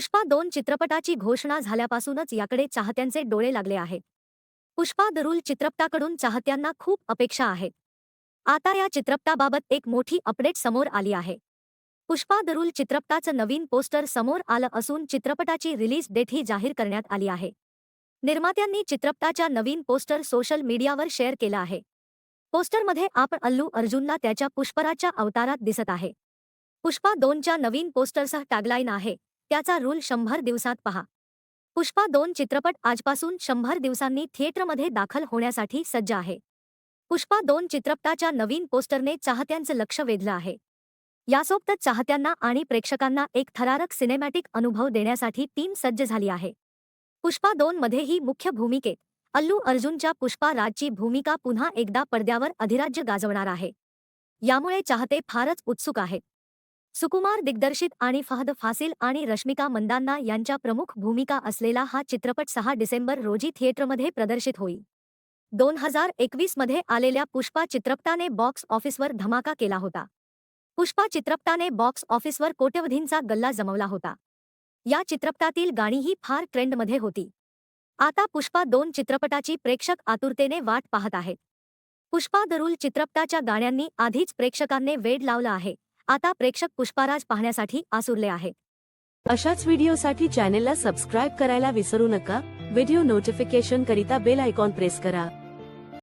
पुष्पा दोन चित्रपटाची घोषणा झाल्यापासूनच याकडे चाहत्यांचे डोळे लागले आहेत. पुष्पा द रूल चित्रपटाकडून चाहत्यांना खूप अपेक्षा आहेत. आता या चित्रपटाबाबत एक मोठी अपडेट समोर आली आहे. पुष्पा द रूल चित्रपटाचं नवीन पोस्टर समोर आलं असून चित्रपटाची रिलीज़ डेटही जाहीर करण्यात आली आहे. निर्मात्यांनी चित्रपटाच्या नवीन पोस्टर सोशल मीडियावर शेअर केलं आहे. पोस्टरमध्ये आपण अल्लू अर्जुनला त्याच्या पुष्पराच्या अवतारात दिसत आहे. पुष्पा दोनच्या नवीन पोस्टरसह टॅगलाईन आहे. त्याचा रूल शंभर दिवसात पहा. पुष्पा दोन चित्रपट आजपासून शंभर दिवसांनी थिएटरमध्ये दाखल होण्यासाठी सज्ज आहे. पुष्पा दोन चित्रपटाच्या नवीन पोस्टरने चाहत्यांचं लक्ष वेधलं आहे. यासोबतच चाहत्यांना आणि प्रेक्षकांना एक थरारक सिनेमॅटिक अनुभव देण्यासाठी टीम सज्ज झाली आहे. पुष्पा दोन मध्येही मुख्य भूमिकेत अल्लू अर्जुनच्या पुष्पा राजची भूमिका पुन्हा एकदा पडद्यावर अधिराज्य गाजवणार आहे. यामुळे चाहते फारच उत्सुक आहेत. सुकुमार दिग्दर्शित आणि फहद फासिल आणि रश्मिका मंदान्ना यांच्या प्रमुख भूमिका असलेला हा चित्रपट सहा डिसेंबर रोजी थिएटरमध्ये प्रदर्शित होईल दोन हजार एकवीसमध्ये आलेल्या पुष्पा चित्रपटाने बॉक्स ऑफिसवर धमाका केला होता. पुष्पा चित्रपटाने बॉक्स ऑफिसवर कोट्यवधींचा गल्ला जमवला होता. या चित्रपटातील गाणीही फार ट्रेंडमध्ये होती. आता पुष्पा दोन चित्रपटाची प्रेक्षक आतुरतेने वाट पाहत आहेत. पुष्पा दरुल चित्रपटाच्या गाण्यांनी आधीच प्रेक्षकांनी वेड लावलं आहे. आता प्रेक्षक पुष्पाराज पाहण्यासाठी आसुरले आहेत. अशाच व्हिडिओसाठी चॅनेलला सबस्क्राईब करायला विसरू नका. व्हिडिओ नोटिफिकेशन करिता बेल आयकॉन प्रेस करा.